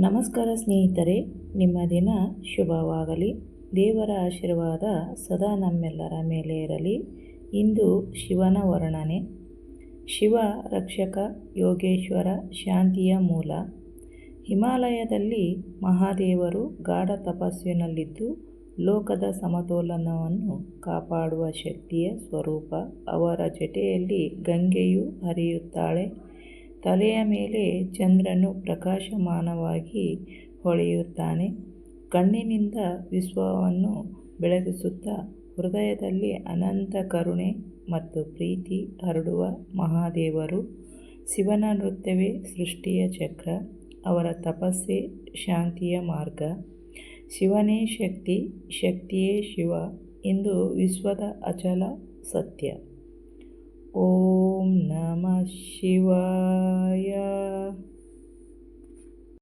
ನಮಸ್ಕಾರ ಸ್ನೇಹಿತರೆ, ನಿಮ್ಮ ದಿನ ಶುಭವಾಗಲಿ. ದೇವರ ಆಶೀರ್ವಾದ ಸದಾ ನಮ್ಮೆಲ್ಲರ ಮೇಲೆ ಇರಲಿ. ಇಂದು ಶಿವನ ವರ್ಣನೆ. ಶಿವ, ರಕ್ಷಕ, ಯೋಗೇಶ್ವರ, ಶಾಂತಿಯ ಮೂಲ. ಹಿಮಾಲಯದಲ್ಲಿ ಮಹಾದೇವರು ಗಾಢ ತಪಸ್ಸಿನಲ್ಲಿದ್ದು, ಲೋಕದ ಸಮತೋಲನವನ್ನು ಕಾಪಾಡುವ ಶಕ್ತಿಯ ಸ್ವರೂಪ ಅವರ ಜಟೆಯಲ್ಲಿ ಗಂಗೆಯು ಹರಿಯುತ್ತಾಳೆ. ತಲೆಯ ಮೇಲೆ ಚಂದ್ರನು ಪ್ರಕಾಶಮಾನವಾಗಿ ಹೊಳೆಯುತ್ತಾನೆ. ಕಣ್ಣಿನಿಂದ ವಿಶ್ವವನ್ನು ಬೆಳಗಿಸುತ್ತಾ ಹೃದಯದಲ್ಲಿ ಅನಂತ ಕರುಣೆ ಮತ್ತು ಪ್ರೀತಿ ಹರಡುವ ಮಹಾದೇವರು. ಶಿವನ ನೃತ್ಯವೇ ಸೃಷ್ಟಿಯ ಚಕ್ರ, ಅವರ ತಪಸ್ಸೆ ಶಾಂತಿಯ ಮಾರ್ಗ. ಶಿವನೇ ಶಕ್ತಿ, ಶಕ್ತಿಯೇ ಶಿವ ಎಂದು ವಿಶ್ವದ ಅಚಲ ಸತ್ಯ. ಓಂ ನಮಃ ಶಿವಾಯ.